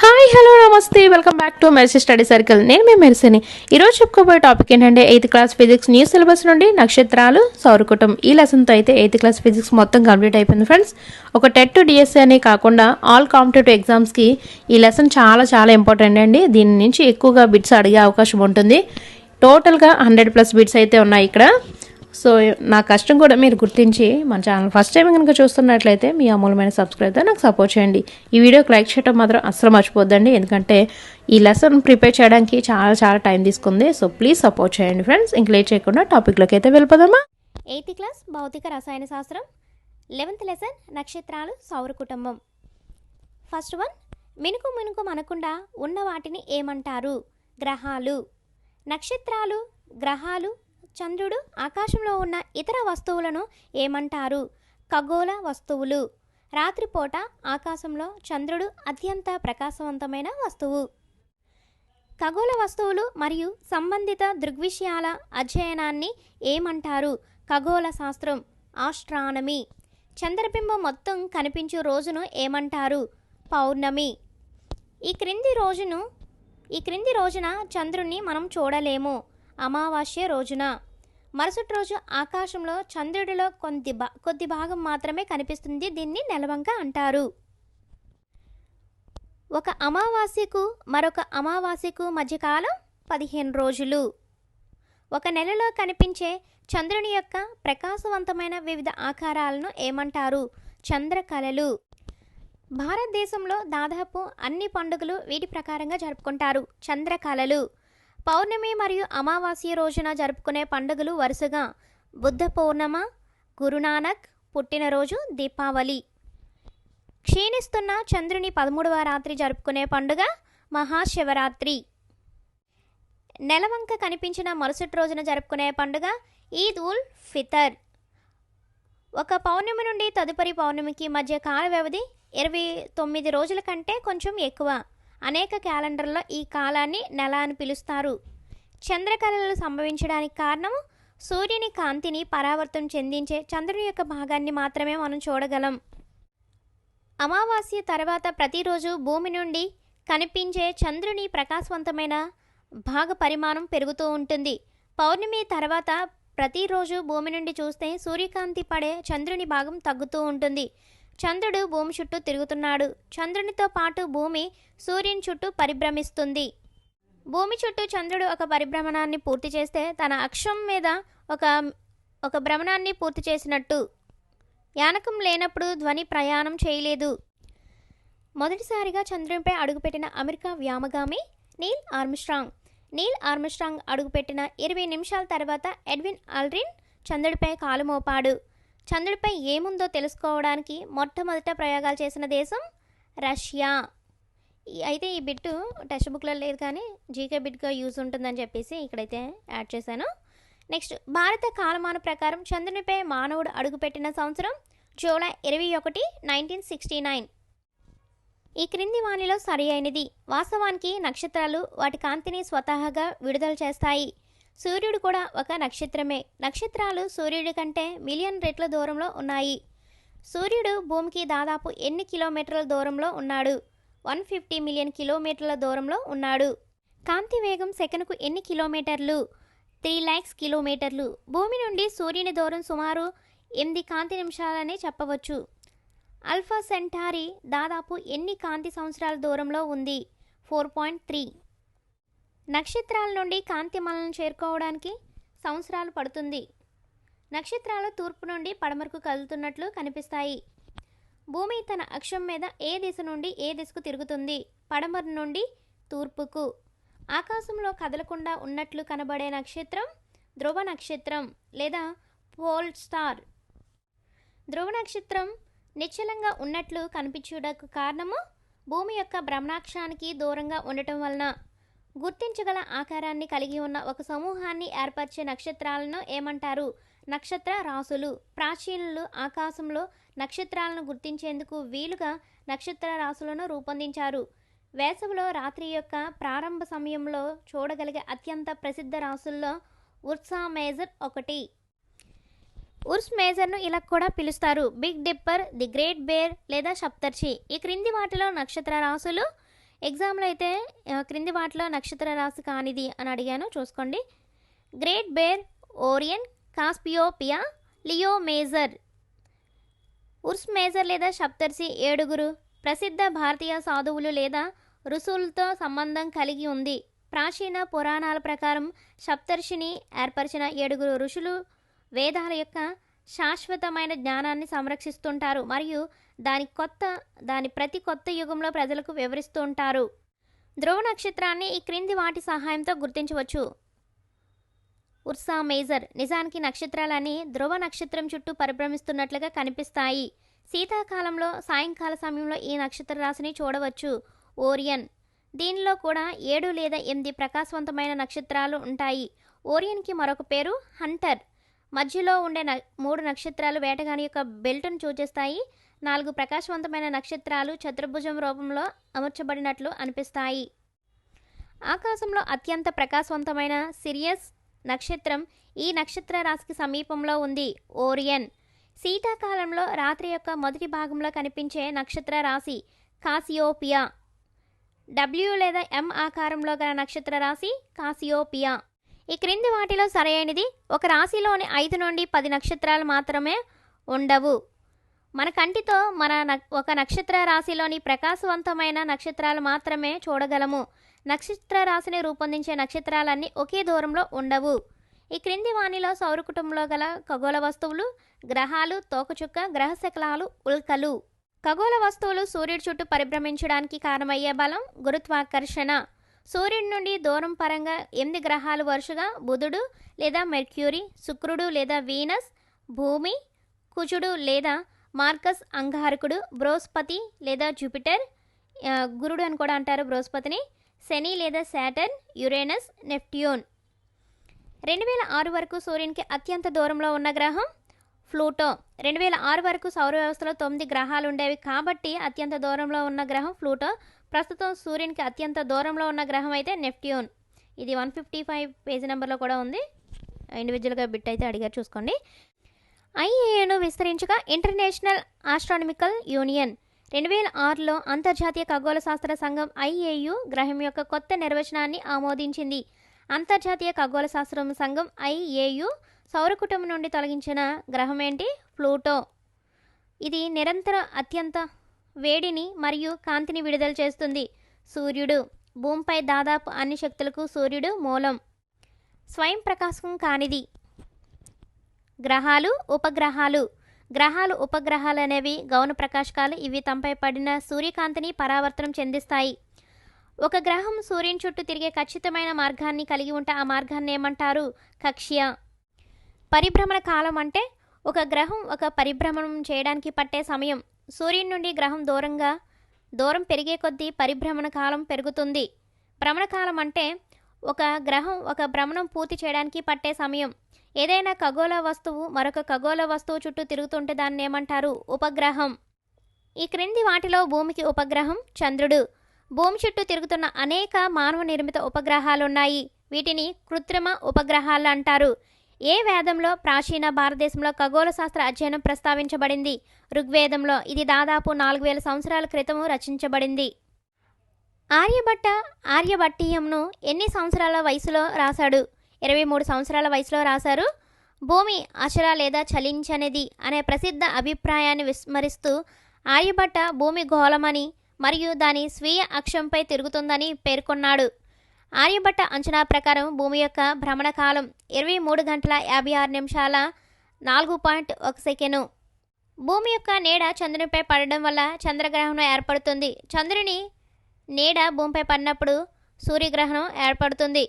Hi hello నమస్తే. Welcome back to Mercy study circle నేను మీ మెర్సీని ఈరోజు చెప్పుకోబోయే టాపిక్ ఏంటంటే eighth class physics new syllabus నుండి నక్షత్రాలు సౌరకుటం ఈ లెసన్తో అయితే ఎయిత్ క్లాస్ ఫిజిక్స్ మొత్తం కంప్లీట్ అయిపోయింది ఫ్రెండ్స్ ఒక టెట్ డిఎస్సీ అనే కాకుండా ఆల్ కాంపిటేటివ్ ఎగ్జామ్స్కి ఈ లెసన్ చాలా చాలా ఇంపార్టెంట్ అండి. దీని నుంచి ఎక్కువగా బిట్స్ అడిగే అవకాశం ఉంటుంది. టోటల్గా హండ్రెడ్ ప్లస్ బిట్స్ అయితే ఉన్నాయి ఇక్కడ. సో నా కష్టం కూడా మీరు గుర్తించి మన ఛానల్ ఫస్ట్ టైం కనుక చూస్తున్నట్లయితే మీ అమూలమైన సబ్స్క్రైబ్తో నాకు సపోర్ట్ చేయండి. ఈ వీడియోకి లైక్ చేయడం మాత్రం అస్సలు మర్చిపోద్దండి. ఎందుకంటే ఈ లెసన్ ప్రిపేర్ చేయడానికి చాలా చాలా టైం తీసుకుంది. సో ప్లీజ్ సపోర్ట్ చేయండి ఫ్రెండ్స్. ఇంక లేట్ చేయకుండా టాపిక్లోకి అయితే వెళ్ళిపోదామా? ఎయిత్ క్లాస్ భౌతిక రసాయన శాస్త్రం. లెవెంత్ లెసన్ నక్షత్రాలు సౌర కుటుంబం. ఫస్ట్ వన్ మినుకు మినుకు మనకుండా ఉన్న వాటిని ఏమంటారు? గ్రహాలు. నక్షత్రాలు గ్రహాలు చంద్రుడు ఆకాశంలో ఉన్న ఇతర వస్తువులను ఏమంటారు? ఖగోళ వస్తువులు. రాత్రిపూట ఆకాశంలో చంద్రుడు అత్యంత ప్రకాశవంతమైన వస్తువు. ఖగోళ వస్తువులు మరియు సంబంధిత దృగ్విషయాల అధ్యయనాన్ని ఏమంటారు? ఖగోళ శాస్త్రం ఆస్ట్రానమీ. చంద్రబింబం మొత్తం కనిపించు రోజును ఏమంటారు? పౌర్ణమి. ఈ క్రింది రోజును ఈ క్రింది రోజున చంద్రుణ్ణి మనం చూడలేము. అమావాస్య రోజున. మరుసటి రోజు ఆకాశంలో చంద్రుడిలో కొద్ది భా కొద్ది భాగం మాత్రమే కనిపిస్తుంది. దీన్ని నెలవంక అంటారు. ఒక అమావాస్యకు మరొక అమావాస్యకు మధ్యకాలం పదిహేను రోజులు. ఒక నెలలో కనిపించే చంద్రుని యొక్క ప్రకాశవంతమైన వివిధ ఆకారాలను ఏమంటారు? చంద్రకళలు భారతదేశంలో దాదాపు అన్ని పండుగలు వీటి ప్రకారంగా జరుపుకుంటారు. చంద్రకళలు పౌర్ణమి మరియు అమావాస్య రోజున జరుపుకునే పండుగలు వరుసగా బుద్ధ పౌర్ణమ గురునానక్ పుట్టినరోజు దీపావళి. క్షీణిస్తున్న చంద్రుని పదమూడవ రాత్రి జరుపుకునే పండుగ మహాశివరాత్రి. నెలవంక కనిపించిన మరుసటి రోజున జరుపుకునే పండుగ ఈద్ ఉల్ ఫితర్. ఒక పౌర్ణమి నుండి తదుపరి పౌర్ణమికి మధ్య కాల వ్యవధి ఇరవై తొమ్మిది రోజుల కంటే కొంచెం ఎక్కువ. అనేక క్యాలెండర్లో ఈ కాలాన్ని నెల అని పిలుస్తారు. చంద్రకళలు సంభవించడానికి కారణం సూర్యుని కాంతిని పరావర్తం చెందించే చంద్రుని యొక్క భాగాన్ని మాత్రమే మనం చూడగలం. అమావాస్య తర్వాత ప్రతిరోజు భూమి నుండి కనిపించే చంద్రుని ప్రకాశవంతమైన భాగ పరిమాణం పెరుగుతూ ఉంటుంది. పౌర్ణమి తర్వాత ప్రతిరోజు భూమి నుండి చూస్తే సూర్యకాంతి పడే చంద్రుని భాగం తగ్గుతూ ఉంటుంది. చంద్రుడు భూమి చుట్టూ తిరుగుతున్నాడు. చంద్రునితో పాటు భూమి సూర్యుని చుట్టూ పరిభ్రమిస్తుంది. భూమి చుట్టూ చంద్రుడు ఒక పరిభ్రమణాన్ని పూర్తి చేస్తే తన అక్షం మీద ఒక ఒక భ్రమణాన్ని పూర్తి చేసినట్టు. యానకం లేనప్పుడు ధ్వని ప్రయాణం చేయలేదు. మొదటిసారిగా చంద్రునిపై అడుగుపెట్టిన అమెరికా వ్యామగామి నీల్ ఆర్మ్స్ట్రాంగ్. నీల్ ఆర్మ్స్ట్రాంగ్ అడుగుపెట్టిన ఇరవై నిమిషాల తర్వాత ఎడ్విన్ ఆల్రిన్ చంద్రుడిపై కాలు మోపాడు. చంద్రుడిపై ఏముందో తెలుసుకోవడానికి మొట్టమొదట ప్రయోగాలు చేసిన దేశం రష్యా. అయితే ఈ బిట్టు టెక్స్ట్ బుక్లో లేదు కానీ జీకే బిట్గా యూజ్ ఉంటుందని చెప్పేసి ఇక్కడైతే యాడ్ చేశాను. నెక్స్ట్ భారత కాలమాన ప్రకారం చంద్రునిపై మానవుడు అడుగుపెట్టిన సంవత్సరం జూలై ఇరవై ఒకటి నైన్టీన్ సిక్స్టీ నైన్. ఈ క్రింది వాణిలో సరి అయినది. వాస్తవానికి నక్షత్రాలు వాటి కాంతిని స్వతహాగా విడుదల చేస్తాయి. సూర్యుడు కూడా ఒక నక్షత్రమే. నక్షత్రాలు సూర్యుడి కంటే మిలియన్ రెట్ల దూరంలో ఉన్నాయి. సూర్యుడు భూమికి దాదాపు ఎన్ని కిలోమీటర్ల దూరంలో ఉన్నాడు? వన్ ఫిఫ్టీ మిలియన్ కిలోమీటర్ల దూరంలో ఉన్నాడు. కాంతి వేగం సెకనుకు ఎన్ని కిలోమీటర్లు? త్రీ ల్యాక్స్ కిలోమీటర్లు. భూమి నుండి సూర్యుని దూరం సుమారు ఎనిమిది కాంతి నిమిషాలని చెప్పవచ్చు. అల్ఫా సెంటారి దాదాపు ఎన్ని కాంతి సంవత్సరాల దూరంలో ఉంది? Four point three. నక్షత్రాల నుండి కాంతిమలను చేరుకోవడానికి సంవత్సరాలు పడుతుంది. నక్షత్రాలు తూర్పు నుండి పడమరకు కదులుతున్నట్లు కనిపిస్తాయి. భూమి తన అక్షం మీద ఏ దిశ నుండి ఏ దిశకు తిరుగుతుంది? పడమరు నుండి తూర్పుకు. ఆకాశంలో కదలకుండా ఉన్నట్లు కనబడే నక్షత్రం ధ్రువ నక్షత్రం లేదా పోల్ స్టార్. ధ్రువ నక్షత్రం నిశ్చలంగా ఉన్నట్లు కనిపించుటకు కారణము భూమి యొక్క భ్రమణాక్షానికి దూరంగా ఉండటం వలన. గుర్తించగల ఆకారాన్ని కలిగి ఉన్న ఒక సమూహాన్ని ఏర్పరిచే నక్షత్రాలను ఏమంటారు? నక్షత్ర రాసులు. ప్రాచీనులు ఆకాశంలో నక్షత్రాలను గుర్తించేందుకు వీలుగా నక్షత్ర రాసులను రూపొందించారు. వేసవిలో రాత్రి యొక్క ప్రారంభ సమయంలో చూడగలిగే అత్యంత ప్రసిద్ధ రాసుల్లో ఉర్సా మేజర్ ఒకటి. ఉర్స్ మేజర్ను ఇలా కూడా పిలుస్తారు. Big dipper the great bear లేదా సప్తర్షి ఈ క్రింది వాటిలో నక్షత్ర రాసులు ఎగ్జామ్లో అయితే క్రింది వాటిలో నక్షత్ర రాశి కానిది అని అడిగాను. చూసుకోండి. Great bear Orion Cassiopeia Leo major. Ursa major లేదా సప్తర్షి ఏడుగురు. ప్రసిద్ధ భారతీయ సాధువులు లేదా ఋషులతో సంబంధం కలిగి ఉంది. ప్రాచీన పురాణాల ప్రకారం సప్తర్షిని ఏర్పరిచిన ఏడుగురు ఋషులు వేదాల యొక్క శాశ్వతమైన జ్ఞానాన్ని సంరక్షిస్తుంటారు మరియు దాని కొత్త దాని ప్రతి కొత్త యుగంలో ప్రజలకు వివరిస్తూ ఉంటారు ధ్రువ నక్షత్రాన్ని ఈ క్రింది వాటి సహాయంతో గుర్తించవచ్చు. ఉర్సా మేజర్ నిజానికి నక్షత్రాలన్నీ ధ్రువ నక్షత్రం చుట్టూ పరిభ్రమిస్తున్నట్లుగా కనిపిస్తాయి. శీతాకాలంలో సాయంకాల సమయంలో ఈ నక్షత్ర రాశిని చూడవచ్చు. ఓరియన్ దీనిలో కూడా ఏడు లేదా ఎనిమిది ప్రకాశవంతమైన నక్షత్రాలు ఉంటాయి. ఓరియన్కి మరొక పేరు హంటర్. మధ్యలో ఉండే న మూడు నక్షత్రాలు వేటగాని యొక్క బెల్ట్ను సూచిస్తాయి నాలుగు ప్రకాశవంతమైన నక్షత్రాలు చతుర్భుజం రూపంలో అమర్చబడినట్లు అనిపిస్తాయి. ఆకాశంలో అత్యంత ప్రకాశవంతమైన సిరియస్ నక్షత్రం ఈ నక్షత్ర రాశికి సమీపంలో ఉంది. ఓరియన్. శీతాకాలంలో రాత్రి యొక్క మొదటి భాగంలో కనిపించే నక్షత్ర రాశి కాసియోపియా. డబ్ల్యూ లేదా ఎం ఆకారంలో గల నక్షత్ర రాశి కాసియోపియా. ఈ క్రింది వాటిలో సరైనది ఒక రాశిలోని ఐదు నుండి పది నక్షత్రాలు మాత్రమే ఉండవు. మన కంటితో మన న- ఒక నక్షత్ర రాశిలోని ప్రకాశవంతమైన నక్షత్రాలు మాత్రమే చూడగలము. నక్షత్ర రాశిని రూపొందించే నక్షత్రాలన్నీ ఒకే దూరంలో ఉండవు. ఈ క్రింది వాణిలో సౌర కుటుంబంలో గల ఖగోళ వస్తువులు గ్రహాలు తోకచుక్క గ్రహ శకలాలు ఉల్కలు. ఖగోళ వస్తువులు సూర్యుడి చుట్టూ పరిభ్రమించడానికి కారణమయ్యే బలం గురుత్వాకర్షణ. సూర్యుడి నుండి దూరం పరంగా ఎనిమిది గ్రహాలు వరుసగా బుధుడు లేదా మెర్క్యూరీ శుక్రుడు లేదా వీనస్ భూమి కుజుడు లేదా మార్కస్ అంగారకుడు బృహస్పతి లేదా జూపిటర్ గురుడు అని కూడా అంటారు బృహస్పతిని శని లేదా శాటర్న్ యురేనస్ నెప్ట్యూన్. రెండు వేల ఆరు వరకు సూర్యునికి అత్యంత దూరంలో ఉన్న గ్రహం ఫ్లూటో రెండు వేల ఆరు వరకు సౌర వ్యవస్థలో తొమ్మిది గ్రహాలు ఉండేవి కాబట్టి అత్యంత దూరంలో ఉన్న గ్రహం ఫ్లూటో ప్రస్తుతం సూర్యునికి అత్యంత దూరంలో ఉన్న గ్రహం అయితే నెప్ట్యూన్. ఇది వన్ ఫిఫ్టీ ఫైవ్ పేజీ నెంబర్లో కూడా ఉంది. ఇండివిజువల్గా బిట్ అయితే అడిగారు చూసుకోండి. ఐఏఏను విస్తరించగా ఇంటర్నేషనల్ ఆస్ట్రానమికల్ యూనియన్. రెండు వేల ఆరులో అంతర్జాతీయ ఖగోళ శాస్త్ర సంఘం ఐఏయు గ్రహం యొక్క కొత్త నిర్వచనాన్ని ఆమోదించింది. అంతర్జాతీయ ఖగోళ శాస్త్రం సంఘం ఐఏయు సౌర కుటుంబం నుండి తొలగించిన గ్రహం ఏంటి ప్లూటో. ఇది నిరంతర అత్యంత వేడిని మరియు కాంతిని విడుదల చేస్తుంది. సూర్యుడు. భూమిపై దాదాపు అన్ని శక్తులకు సూర్యుడు మూలం. స్వయం ప్రకాశం కానిది. గ్రహాలు ఉపగ్రహాలు. గ్రహాలు ఉపగ్రహాలు అనేవి గౌణ ప్రకాశకాలు. ఇవి తమపై పడిన సూర్యకాంతిని పరావర్తనం చెందిస్తాయి. ఒక గ్రహం సూర్యుని చుట్టూ తిరిగే ఖచ్చితమైన మార్గాన్ని కలిగి ఉంటే ఆ మార్గాన్ని ఏమంటారు? కక్ష్య. పరిభ్రమణ కాలం అంటే ఒక గ్రహం ఒక పరిభ్రమణం చేయడానికి పట్టే సమయం. సూర్యుని నుండి గ్రహం దూరంగా దూరం పెరిగే కొద్దీ పరిభ్రమణ కాలం పెరుగుతుంది. భ్రమణ కాలం అంటే ఒక గ్రహం ఒక భ్రమణం పూర్తి చేయడానికి పట్టే సమయం. ఏదైనా ఖగోళ వస్తువు మరొక ఖగోళ వస్తువు చుట్టూ తిరుగుతుంటే దాన్ని ఏమంటారు? ఉపగ్రహం. ఈ క్రింది వాటిలో భూమికి ఉపగ్రహం చంద్రుడు. భూమి చుట్టూ తిరుగుతున్న అనేక మానవ నిర్మిత ఉపగ్రహాలున్నాయి. వీటిని కృత్రిమ ఉపగ్రహాలు అంటారు. ఏ వేదంలో ప్రాచీన భారతదేశంలో ఖగోళ శాస్త్ర అధ్యయనం ప్రస్తావించబడింది? ఋగ్వేదంలో ఇది దాదాపు నాలుగు వేల సంవత్సరాల క్రితము రచించబడింది. ఆర్యభట్ట ఆర్యభట్టీయంను ఎన్ని సంవత్సరాల వయసులో రాశాడు? ఇరవై మూడు సంవత్సరాల వయసులో రాశారు? భూమి అచల లేదా చలించనిది అనే ప్రసిద్ధ అభిప్రాయాన్ని విస్మరిస్తూ ఆర్యభట్ట భూమి గోళమని మరియు దాని స్వీయ అక్షంపై తిరుగుతుందని పేర్కొన్నాడు. ఆర్యభట్ట అంచనా ప్రకారం భూమి యొక్క భ్రమణ కాలం ఇరవై మూడు గంటల యాభై ఆరు నిమిషాల నాలుగు పాయింట్ ఒక సెకెను. భూమి యొక్క నీడ చంద్రునిపై పడడం వల్ల చంద్రగ్రహణం ఏర్పడుతుంది. చంద్రుని నీడ భూమిపై పడినప్పుడు సూర్యగ్రహణం ఏర్పడుతుంది.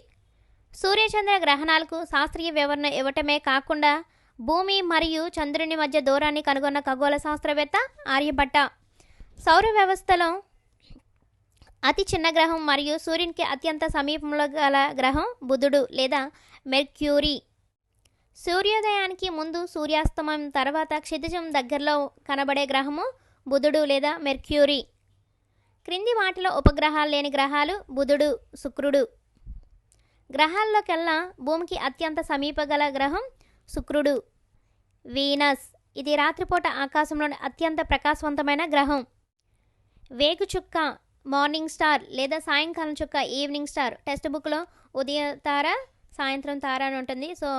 సూర్యచంద్ర గ్రహణాలకు శాస్త్రీయ వివరణ ఇవ్వటమే కాకుండా భూమి మరియు చంద్రుని మధ్య దూరాన్ని కనుగొన్న ఖగోళ శాస్త్రవేత్త ఆర్యభట్ట. సౌర వ్యవస్థలో అతి చిన్న గ్రహం మరియు సూర్యునికి అత్యంత సమీపంలో గల గ్రహం బుధుడు లేదా మెర్క్యూరీ. సూర్యోదయానికి ముందు సూర్యాస్తమయం తర్వాత క్షితిజం దగ్గరలో కనబడే గ్రహము బుధుడు లేదా మెర్క్యూరీ. క్రింది వాటిలో ఉపగ్రహాలు లేని గ్రహాలు బుధుడు శుక్రుడు. గ్రహాల్లోకెల్లా భూమికి అత్యంత సమీప గల గ్రహం శుక్రుడు. వీనస్ ఇది రాత్రిపూట ఆకాశంలోని అత్యంత ప్రకాశవంతమైన గ్రహం. వేగుచుక్క మార్నింగ్ స్టార్ లేదా సాయంకాలం చుక్క ఈవినింగ్ స్టార్. టెక్స్ట్ బుక్లో ఉదయ తార సాయంత్రం తార అని ఉంటుంది. సో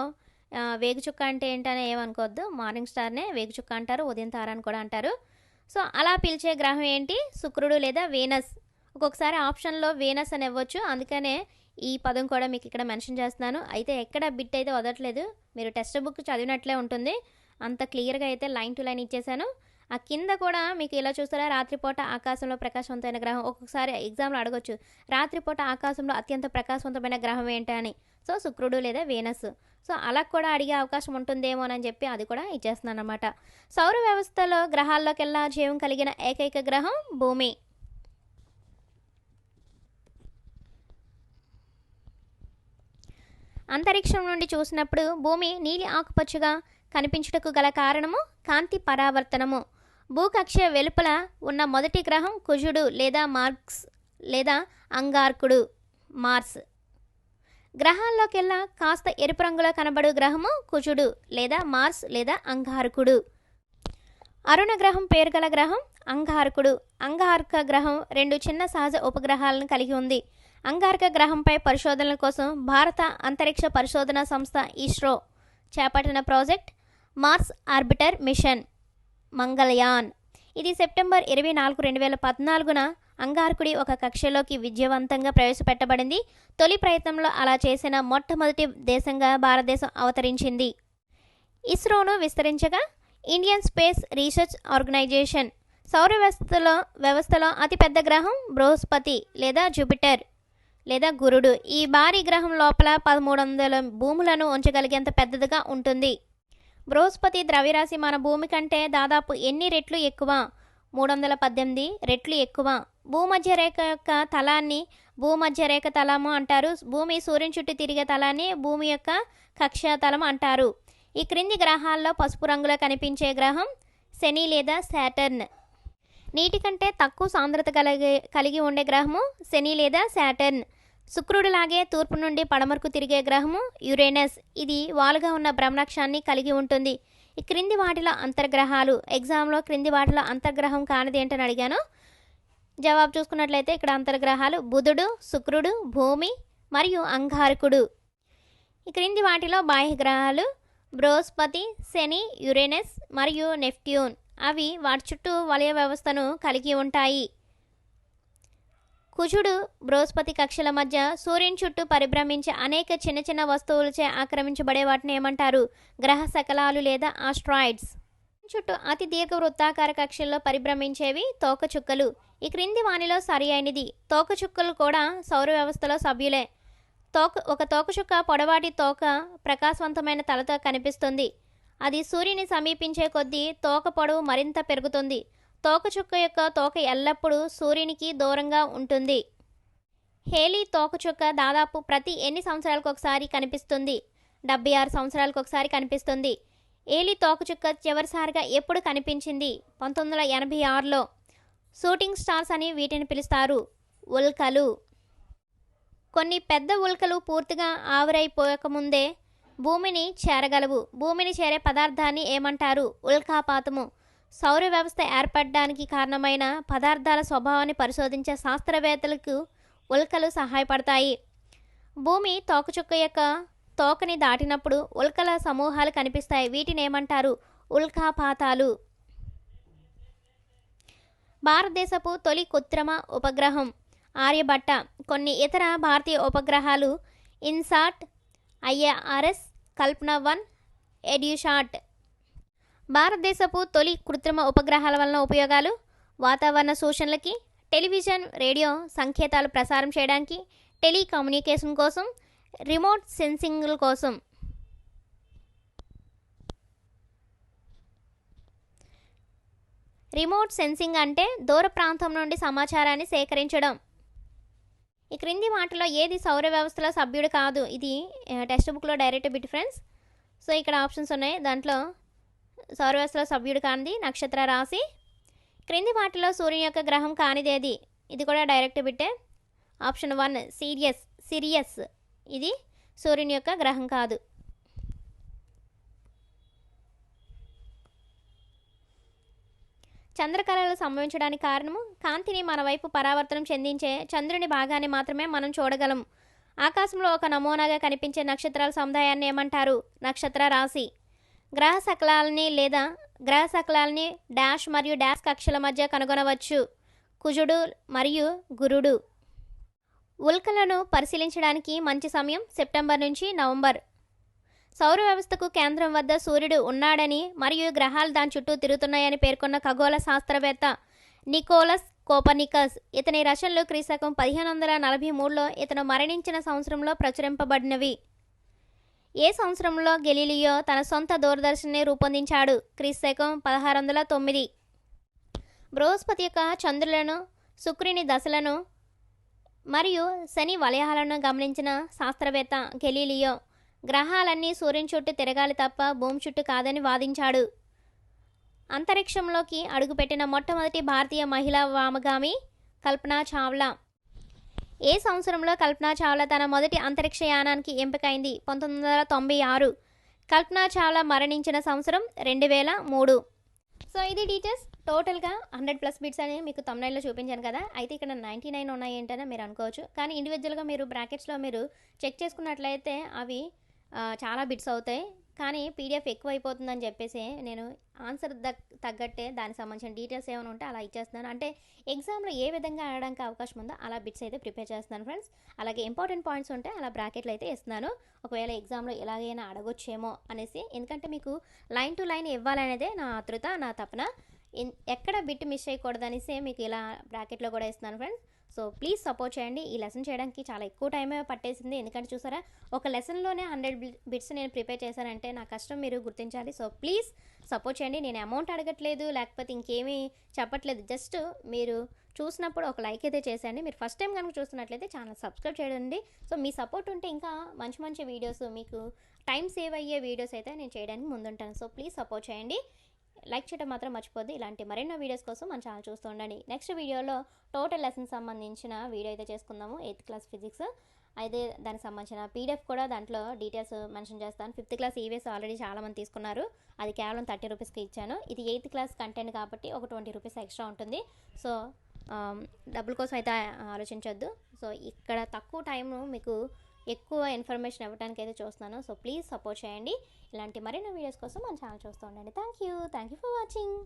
వేగు చుక్క అంటే ఏంటనే ఏమనుకోవద్దు. మార్నింగ్ స్టార్నే వేగు చుక్క అంటారు ఉదయం తార అని కూడా అంటారు. సో అలా పిలిచే గ్రహం ఏంటి? శుక్రుడు లేదా వీనస్. ఒక్కొక్కసారి ఆప్షన్లో వీనస్ అని ఇవ్వచ్చు. అందుకనే ఈ పదం కూడా మీకు ఇక్కడ మెన్షన్ చేస్తున్నాను. అయితే ఎక్కడ బిట్ అయితే వదలట్లేదు. మీరు టెక్స్ట్ బుక్ చదివినట్లే ఉంటుంది. అంత క్లియర్గా అయితే లైన్ టు లైన్ ఇచ్చేసాను. ఆ కింద కూడా మీకు ఇలా చూస్తారా? రాత్రిపూట ఆకాశంలో ప్రకాశవంతమైన గ్రహం. ఒక్కొక్కసారి ఎగ్జామ్లో అడగొచ్చు. రాత్రిపూట ఆకాశంలో అత్యంత ప్రకాశవంతమైన గ్రహం ఏంటని సో శుక్రుడు లేదా వీనస్. సో అలా కూడా అడిగే అవకాశం ఉంటుందేమోనని చెప్పి అది కూడా ఇచ్చేస్తున్నాను అనమాట సౌర వ్యవస్థలో గ్రహాల్లోకెల్లా జీవం కలిగిన ఏకైక గ్రహం భూమి. అంతరిక్షం నుండి చూసినప్పుడు భూమి నీలి ఆకుపచ్చగా కనిపించుటకు గల కారణము కాంతి పరావర్తనము. భూకక్ష వెలుపల ఉన్న మొదటి గ్రహం కుజుడు లేదా మార్క్స్ లేదా అంగార్కుడు మార్స్. గ్రహాల్లోకెల్లా కాస్త ఎరుపు రంగులో కనబడు గ్రహము కుజుడు లేదా మార్స్ లేదా అంగారకుడు. అరుణ గ్రహం పేరు గల గ్రహం అంగారకుడు. అంగారక గ్రహం రెండు చిన్న సహజ ఉపగ్రహాలను కలిగి ఉంది. అంగారక గ్రహంపై పరిశోధనల కోసం భారత అంతరిక్ష పరిశోధన సంస్థ ఇస్రో చేపట్టిన project Mars orbiter mission. Mangalyaan. ఇది సెప్టెంబర్ ఇరవై నాలుగు రెండు వేల పద్నాలుగున అంగారకుడి ఒక కక్షలోకి విజయవంతంగా ప్రవేశపెట్టబడింది. తొలి ప్రయత్నంలో అలా చేసిన మొట్టమొదటి దేశంగా భారతదేశం అవతరించింది. ఇస్రోను విస్తరించగా ఇండియన్ స్పేస్ రీసెర్చ్ ఆర్గనైజేషన్ సౌర వ్యవస్థలో వ్యవస్థలో అతిపెద్ద గ్రహం బృహస్పతి లేదా జూపిటర్ లేదా గురుడు. ఈ భారీ గ్రహం లోపల పదమూడు వందల భూములను ఉంచగలిగేంత పెద్దదిగా ఉంటుంది. బృహస్పతి ద్రవ్యరాశి మన భూమి కంటే దాదాపు ఎన్ని రెట్లు ఎక్కువ? మూడు వందల పద్దెనిమిది రెట్లు ఎక్కువ. భూమధ్య రేఖ యొక్క తలాన్ని భూమధ్య రేఖ తలము అంటారు. భూమి సూర్యుని చుట్టూ తిరిగే తలాన్ని భూమి యొక్క కక్ష తలం అంటారు. ఈ క్రింది గ్రహాల్లో పసుపు రంగులో కనిపించే గ్రహం శని లేదా శాటర్న్ నీటి కంటే తక్కువ సాంద్రత కలిగి కలిగి ఉండే గ్రహము శని లేదా శాటర్న్ శుక్రుడిలాగే తూర్పు నుండి పడమరకు తిరిగే గ్రహము యురేనస్. ఇది వాలుగా ఉన్న బ్రహ్మనక్షాన్ని కలిగి ఉంటుంది. ఈ క్రింది వాటిలో అంతర్గ్రహాలు. ఎగ్జామ్లో క్రింది వాటిలో అంతర్గ్రహం కానిది ఏంటని అడిగాను. జవాబు చూసుకున్నట్లయితే ఇక్కడ అంతర్గ్రహాలు బుధుడు శుక్రుడు భూమి మరియు అంగారకుడు. ఈ క్రింది వాటిలో బాహ్యగ్రహాలు బృహస్పతి శని యురేనస్ మరియు నెప్ట్యూన్. అవి వాటి చుట్టూ వలయ వ్యవస్థను కలిగి ఉంటాయి. కుజుడు బృహస్పతి కక్షల మధ్య సూర్యుని చుట్టూ పరిభ్రమించే అనేక చిన్న చిన్న వస్తువులచే ఆక్రమించబడే వాటిని ఏమంటారు? గ్రహ శకలాలు లేదా ఆస్ట్రాయిడ్స్? చుట్టూ అతి దీర్ఘ వృత్తాకార కక్షల్లో పరిభ్రమించేవి తోకచుక్కలు ఈ క్రింది వానిలో సరి అయినది. తోకచుక్కలు కూడా సౌర వ్యవస్థలో సభ్యులే. తోక ఒక తోకచుక్క పొడవాటి తోక ప్రకాశవంతమైన తలతో కనిపిస్తుంది. అది సూర్యుని సమీపించే కొద్దీ తోక పొడవు మరింత పెరుగుతుంది. తోకచుక్క యొక్క తోక ఎల్లప్పుడూ సూర్యునికి దూరంగా ఉంటుంది. హేలీ తోకచుక్క దాదాపు ప్రతి ఎన్ని సంవత్సరాలకు ఒకసారి కనిపిస్తుంది. డెబ్బై ఆరు సంవత్సరాలకు ఒకసారి కనిపిస్తుంది. ఏలీ తోకచుక్క చివరిసారిగా ఎప్పుడు కనిపించింది? పంతొమ్మిది వందల ఎనభై ఆరులో. షూటింగ్ స్టార్స్ అని వీటిని పిలుస్తారు. ఉల్కలు. కొన్ని పెద్ద ఉల్కలు పూర్తిగా ఆవిరైపోయకముందే భూమిని చేరగలవు. భూమిని చేరే పదార్థాన్ని ఏమంటారు? ఉల్కాపాతము. సౌర వ్యవస్థ ఏర్పడడానికి కారణమైన పదార్థాల స్వభావాన్ని పరిశోధించే శాస్త్రవేత్తలకు ఉల్కలు సహాయపడతాయి. భూమి తోకచుక్క యొక్క తోకని దాటినప్పుడు ఉల్కల సమూహాలు కనిపిస్తాయి. వీటిని ఏమంటారు? ఉల్కాపాతాలు భారతదేశపు తొలి కృత్రిమ ఉపగ్రహం ఆర్యభట్ట. కొన్ని ఇతర భారతీయ ఉపగ్రహాలు ఇన్సాట్ ఐఏఆర్ఎస్ కల్పన వన్ ఎడ్యూషాట్. భారతదేశపు తొలి కృత్రిమ ఉపగ్రహాల వలన ఉపయోగాలు వాతావరణ సూచనలకి టెలివిజన్ రేడియో సంకేతాలు ప్రసారం చేయడానికి టెలికమ్యూనికేషన్ కోసం రిమోట్ సెన్సింగ్ల కోసం. రిమోట్ సెన్సింగ్ అంటే దూర ప్రాంతం నుండి సమాచారాన్ని సేకరించడం. ఈ క్రింది వాటిలో ఏది సౌర వ్యవస్థలో సభ్యుడు కాదు ఇది టెక్స్ట్ బుక్లో డైరెక్ట్ బిట్ ఫ్రెండ్స్. సో ఇక్కడ ఆప్షన్స్ ఉన్నాయి. దాంట్లో సౌర సభ్యుడు కానిది నక్షత్ర రాశి. క్రింది వాటిలో సూర్యుని యొక్క గ్రహం కానిదేది? ఇది కూడా డైరెక్ట్ బిట్టే ఆప్షన్ వన్ సీరియస్ సిరియస్ ఇది సూర్యుని యొక్క గ్రహం కాదు. చంద్రకళలు సంభవించడానికి కారణము కాంతిని మన వైపు పరావర్తనం చెందించే చంద్రుని భాగాన్ని మాత్రమే మనం చూడగలం. ఆకాశంలో ఒక నమూనాగా కనిపించే నక్షత్రాల సముదాయాన్ని ఏమంటారు? నక్షత్ర రాశి. గ్రహ శకలాలని లేదా గ్రహ శకలాలని డాష్ మరియు డాష్ కక్షల మధ్య కనుగొనవచ్చు. కుజుడు మరియు గురుడు. ఉల్కలను పరిశీలించడానికి మంచి సమయం సెప్టెంబర్ నుంచి నవంబర్. సౌర వ్యవస్థకు కేంద్రం వద్ద సూర్యుడు ఉన్నాడని మరియు గ్రహాలు దాని చుట్టూ తిరుగుతున్నాయని పేర్కొన్న ఖగోళ శాస్త్రవేత్త నికోలస్ కోపర్నికస్. ఇతని రచనలు క్రీశకం పదిహేను వందల నలభై మూడులో ఇతను మరణించిన సంవత్సరంలో ప్రచురింపబడినవి. ఏ సంవత్సరంలో గెలీలియో తన సొంత దూరదర్శన్ని రూపొందించాడు. క్రీశకం పదహారు వందల తొమ్మిది. బృహస్పతి యొక్క చంద్రులను శుక్రుని దశలను మరియు శని వలయాలను గమనించిన శాస్త్రవేత్త గెలీలియో గ్రహాలన్నీ సూర్యుని చుట్టూ తిరగాలి తప్ప భూమి చుట్టూ కాదని వాదించాడు. అంతరిక్షంలోకి అడుగుపెట్టిన మొట్టమొదటి భారతీయ మహిళా వామగామి కల్పనా చావ్లా. ఏ సంవత్సరంలో కల్పనా చావ్లా తన మొదటి అంతరిక్ష యానానికి ఎంపికైంది? పంతొమ్మిది వందల తొంభై ఆరు. కల్పనా చావ్లా మరణించిన సంవత్సరం రెండు వేల మూడు. సో ఇది డీటెయిల్స్ టోటల్గా హండ్రెడ్ ప్లస్ బిట్స్ అని మీకు తొమ్మిదిలో చూపించాను కదా. అయితే ఇక్కడ నైంటీ నైన్ ఉన్నాయి ఏంటనే మీరు అనుకోవచ్చు. కానీ ఇండివిజువల్గా మీరు బ్రాకెట్స్లో మీరు చెక్ చేసుకున్నట్లయితే అవి చాలా బిట్స్ అవుతాయి. కానీ పీడిఎఫ్ ఎక్కువ అయిపోతుందని చెప్పేసి నేను ఆన్సర్ తగ్గట్టే దానికి సంబంధించిన డీటెయిల్స్ ఏమైనా ఉంటే అలా ఇచ్చేస్తున్నాను. అంటే ఎగ్జామ్లో ఏ విధంగా ఆడడానికి అవకాశం ఉందో అలా బిట్స్ అయితే ప్రిపేర్ చేస్తున్నాను ఫ్రెండ్స్. అలాగే ఇంపార్టెంట్ పాయింట్స్ ఉంటే అలా బ్రాకెట్లు అయితే ఇస్తున్నాను. ఒకవేళ ఎగ్జామ్లో ఎలాగైనా అడగొచ్చేమో అనేసి. ఎందుకంటే మీకు లైన్ టు లైన్ ఇవ్వాలనేదే నా ఆతృత నా తపన. ఎక్కడ బిట్ మిస్ చేయకూడదనేసి మీకు ఇలా బ్రాకెట్లో కూడా ఇస్తున్నాను ఫ్రెండ్స్. సో ప్లీజ్ సపోర్ట్ చేయండి. ఈ లెసన్ చేయడానికి చాలా ఎక్కువ టైమే పట్టేసింది. ఎందుకంటే చూసారా ఒక లెసన్లోనే హండ్రెడ్ బిట్స్ నేను ప్రిపేర్ చేశానంటే నా కష్టం మీరు గుర్తించాలి. సో ప్లీజ్ సపోర్ట్ చేయండి. నేను అమౌంట్ అడగట్లేదు లేకపోతే ఇంకేమీ చెప్పట్లేదు. జస్ట్ మీరు చూసినప్పుడు ఒక లైక్ అయితే చేసేయండి. మీరు ఫస్ట్ టైం కనుక చూస్తున్నట్లయితే ఛానల్ సబ్స్క్రైబ్ చేయండి. సో మీ సపోర్ట్ ఉంటే ఇంకా మంచి మంచి వీడియోస్ మీకు టైం సేవ్ అయ్యే వీడియోస్ అయితే నేను చేయడానికి ముందుంటాను. సో ప్లీజ్ సపోర్ట్ చేయండి. లైక్ చేయడం మాత్రం మర్చిపోద్ది ఇలాంటి మరెన్నో వీడియోస్ కోసం మన ఛానల్ చూస్తూ ఉండండి. నెక్స్ట్ వీడియోలో టోటల్ లెసన్ సంబంధించిన వీడియో అయితే చేసుకుందాము. Eighth class physics. అయితే దానికి సంబంధించిన పీడిఎఫ్ కూడా దాంట్లో డీటెయిల్స్ మెన్షన్ చేస్తాను. ఫిఫ్త్ క్లాస్ ఈవీఎస్ ఆల్రెడీ చాలామంది తీసుకున్నారు. అది కేవలం థర్టీ రూపీస్కి ఇచ్చాను. ఇది ఎయిత్ క్లాస్ కంటెంట్ కాబట్టి ఒక ట్వంటీ రూపీస్ ఎక్స్ట్రా ఉంటుంది. సో డబ్బుల కోసం అయితే ఆలోచించొద్దు. సో ఇక్కడ తక్కువ టైం మీకు ఎక్కువ ఇన్ఫర్మేషన్ ఇవ్వడానికి అయితే చూస్తున్నాను. సో ప్లీజ్ సపోర్ట్ చేయండి. ఇలాంటి మరిన్ని వీడియోస్ కోసం మన ఛానల్ చూస్తూ ఉండండి. Thank you thank you for watching